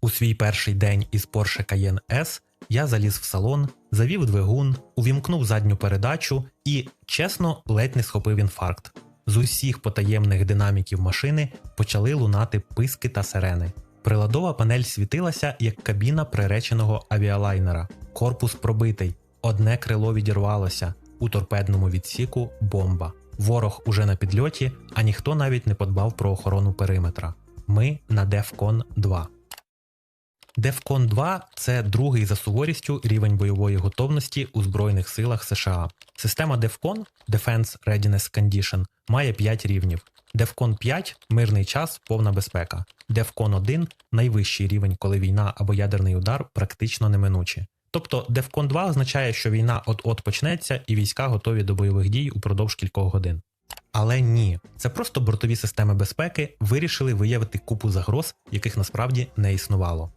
У свій перший день із Porsche Cayenne S я заліз в салон, завів двигун, увімкнув задню передачу і, чесно, ледь не схопив інфаркт. З усіх потаємних динаміків машини почали лунати писки та сирени. Приладова панель світилася як кабіна приреченого авіалайнера. Корпус пробитий, одне крило відірвалося, у торпедному відсіку бомба. Ворог уже на підльоті, а ніхто навіть не подбав про охорону периметра. Ми на DEFCON 2. DEFCON 2 це другий за суворістю рівень бойової готовності у Збройних силах США. Система DEFCON Defense Readiness Condition має 5 рівнів. DEFCON 5 мирний час, повна безпека. DEFCON 1 найвищий рівень, коли війна або ядерний удар практично неминучі. Тобто DEFCON 2 означає, що війна от-от почнеться і війська готові до бойових дій упродовж кількох годин. Але ні, це просто бортові системи безпеки вирішили виявити купу загроз, яких насправді не існувало.